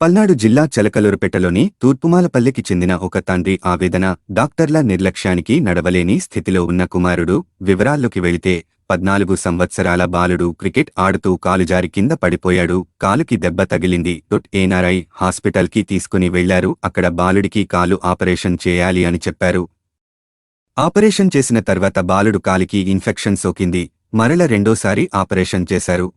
పల్నాడు జిల్లా చలకలూరుపేటలోని తూర్పుమాలపల్లికి చెందిన ఒక తండ్రి ఆవేదన డాక్టర్ల నిర్లక్ష్యానికి నడవలేని స్థితిలో ఉన్న కుమారుడు వివరాల్లోకి వెళితే పద్నాలుగు సంవత్సరాల బాలుడు క్రికెట్ ఆడుతూ కాలుజారి కింద పడిపోయాడు. కాలుకి దెబ్బ తగిలింది. డొట్ ఏనారై హాస్పిటల్కి తీసుకుని వెళ్ళారు. అక్కడ బాలుడికి కాలు ఆపరేషన్ చేయాలి అని చెప్పారు. ఆపరేషన్ చేసిన తర్వాత బాలుడు కాలికి ఇన్ఫెక్షన్ సోకింది. మరల రెండోసారి ఆపరేషన్ చేశారు.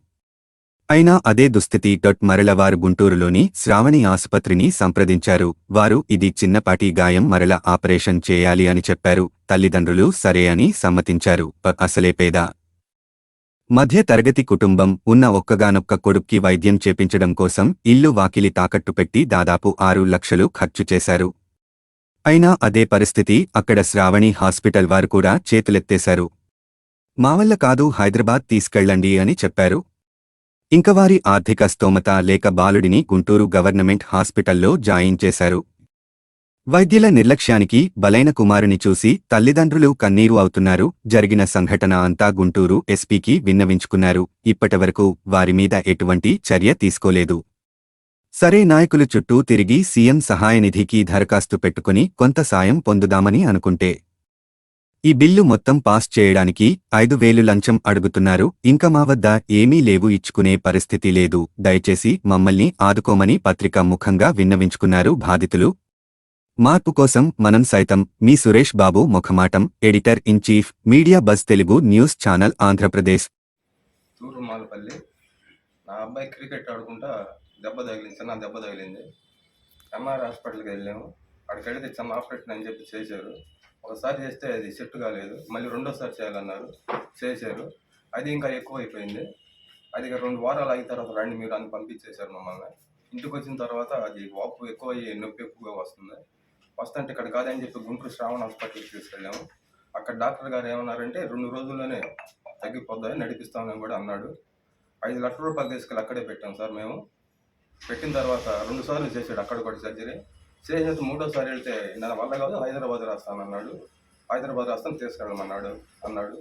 అయినా అదే దుస్థితి డొట్ మరల వారు గుంటూరులోని శ్రావణి ఆసుపత్రిని సంప్రదించారు. వారు ఇది చిన్నపాటి గాయం మరల ఆపరేషన్ చేయాలి అని చెప్పారు. తల్లిదండ్రులు సరే అని సమ్మతించారు. అసలే పేద. మధ్య తరగతి కుటుంబం ఉన్న ఒక్కగానొక్క కొడుక్కి వైద్యం చేపించడం కోసం ఇల్లు వాకిలి తాకట్టు పెట్టి దాదాపు ఆరు లక్షలు ఖర్చు చేశారు. అయినా అదే పరిస్థితి అక్కడ శ్రావణి హాస్పిటల్ వారు కూడా చేతులెత్తేశారు. మావల్ల కాదు హైదరాబాద్ తీసుకెళ్ళండి అని చెప్పారు. ఇంక వారి ఆర్థిక స్తోమత లేక బాలుడిని గుంటూరు గవర్నమెంట్ హాస్పిటల్లో జాయిన్ చేశారు. వైద్యుల నిర్లక్ష్యానికి బలైన కుమారుని చూసి తల్లిదండ్రులు కన్నీరు అవుతున్నారు. జరిగిన సంఘటన అంతా గుంటూరు ఎస్పీకి విన్నవించుకున్నారు. ఇప్పటివరకు వారిమీద ఎటువంటి చర్య తీసుకోలేదు. సరే నాయకులు చుట్టూ తిరిగి సీఎం సహాయనిధికి దరఖాస్తు పెట్టుకుని కొంత సాయం పొందుదామని అనుకుంటే ఈ బిల్లు మొత్తం పాస్ చేయడానికి ఐదు వేలు లంచం అడుగుతున్నారు. ఇంకా మా వద్ద ఏమీ లేవు ఇచ్చుకునే పరిస్థితి లేదు. దయచేసి మమ్మల్ని ఆదుకోమని పత్రిక ముఖంగా విన్నవించుకున్నారు బాధితులు. మార్పు కోసం మనం సైతం మీ Suresh Babu ముఖమాటం editor in chief media bus Telugu news channel Andhra Pradesh. తూరు మాలపల్లి నా అబ్బాయి క్రికెట్ ఆడుకుంటా దెబ్బ తగిలింది చిన్న దెబ్బ తగిలింది. ఎంఆర్ హాస్పిటల్కి వెళ్ళాము. అక్కడికి వెళితే చిన్న ఆపరేషన్ అని చెప్పి చేశారు. ఒకసారి చేస్తే అది సెట్ కాలేదు. మళ్ళీ రెండోసారి చేయాలన్నారు. చేశారు. అది ఇంకా ఎక్కువ అయిపోయింది అది ఇక రెండు వారాలు అయిన తర్వాత రండి మీరు అని పంపించేశారు మమ్మల్ని. ఇంటికి వచ్చిన తర్వాత అది వాపు ఎక్కువ అయ్యి నొప్పి ఎక్కువగా వస్తుంది. వస్తుంటే ఇక్కడ కాదని చెప్పి గుంటూరు శ్రావణ హాస్పిటల్కి తీసుకెళ్ళాము. అక్కడ డాక్టర్ గారు ఏమన్నారంటే రెండు రోజుల్లోనే తగ్గిపోద్దని నడిపిస్తామని కూడా అన్నాడు. ఐదు లక్షల రూపాయలు తీసుకెళ్ళి అక్కడే పెట్టాం సార్ మేము. పెట్టిన తర్వాత రెండు సార్లు చేశాడు అక్కడ కూడా సర్జరీ. చేసిన మూడోసారి వెళ్తే నా వల్ల కాదు హైదరాబాద్ రాస్తానన్నాడు హైదరాబాద్ రాస్తాను తీసుకెళ్ళమన్నాడు అన్నాడు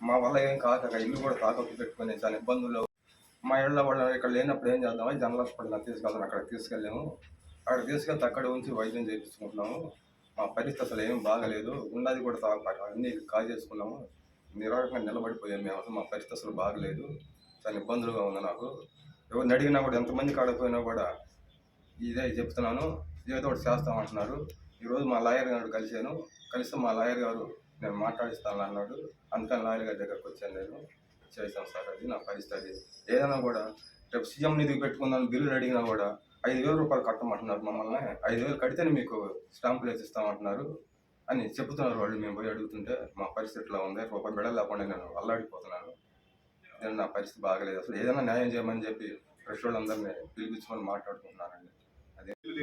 మా వల్ల ఏం కాక ఇల్లు కూడా తాకట్టు పెట్టుకుని చాలా ఇబ్బందులు. మా ఇళ్ళ వాళ్ళు ఇక్కడ లేనప్పుడు ఏం చేద్దామని జనరల్ హాస్పిటల్ తీసుకెళ్తాను అక్కడ తీసుకెళ్ళాము. అక్కడ తీసుకెళ్తే అక్కడ ఉంచి వైద్యం చేయించుకుంటున్నాము. మా పరిస్థితి అసలు ఏం బాగలేదు. ఉన్నది కూడా అన్నీ అన్ని కాజేసుకున్నాము నిరాటంగా నిలబడిపోయాము మేము. అసలు మా పరిస్థితి అసలు బాగలేదు. చాలా ఇబ్బందులుగా ఉంది నాకు. ఎవరిని అడిగినా కూడా ఎంతమంది కాడపోయినా కూడా ఇదే చెప్తున్నాను. ఏదో ఒకటి చేస్తామంటున్నారు ఈరోజు మా లాయర్ గారు కలిశాను. కలిస్తే మా లాయర్ గారు నేను మాట్లాడిస్తాను అన్నాడు. అందుకని లాయర్ గారి దగ్గరకు వచ్చాను నేను. చేశాను సార్ అది నా పరిస్థితి అది. ఏదైనా కూడా రేపు సీఎం నిధికి పెట్టుకుందాం బిల్లులు అడిగినా కూడా ఐదు వేల రూపాయలు కట్టమంటున్నారు మమ్మల్ని. ఐదు వేలు కడితేనే మీకు స్టాంపులు వేసి ఇస్తామంటున్నారు అని చెప్తున్నారు వాళ్ళు. మేము పోయి అడుగుతుంటే మా పరిస్థితి ఉంది. రూపాయి బిడలు లేకుండా నేను అల్లాడిపోతున్నాను. నేను నా పరిస్థితి బాగలేదు. అసలు ఏదైనా న్యాయం చేయమని చెప్పి ఫ్రెష్ వాళ్ళందరినీ పిలిపించుకొని మాట్లాడుకుంటున్నానండి.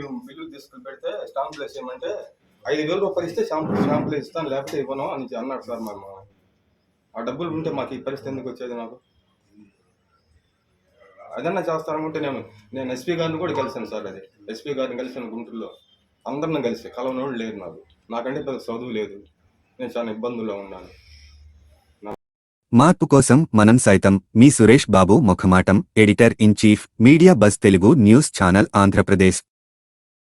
అదే బిల్లు తీసుకుని పెడితే స్టాంపులు వేసేయమంటే ఐదు వేల రూపాయలు ఇస్తే స్టాంప్ ప్లేస్ ఇస్తాను లేకపోతే ఇవ్వను అని అన్నాడు సార్ మరి మా- ఆ డబ్బులు ఉంటే మాకు ఈ పరిస్థితి ఎందుకు వచ్చేది నాకు? అదన్నా చేస్తారనుకుంటే నేను నేను ఎస్పీ గారిని కూడా కలిసాను సార్ అది. ఎస్పీ గారిని కలిసాను గుంటూరులో. అందరిని కలిసి కలవనోడు లేరు నాకు. నాకంటే పెద్ద చదువు లేదు. నేను చాలా ఇబ్బందుల్లో ఉన్నాను. మార్పు కోసం మనం సైతం మీ Suresh Babu ముఖమాటం editor in chief media bus Telugu news channel Andhra Pradesh.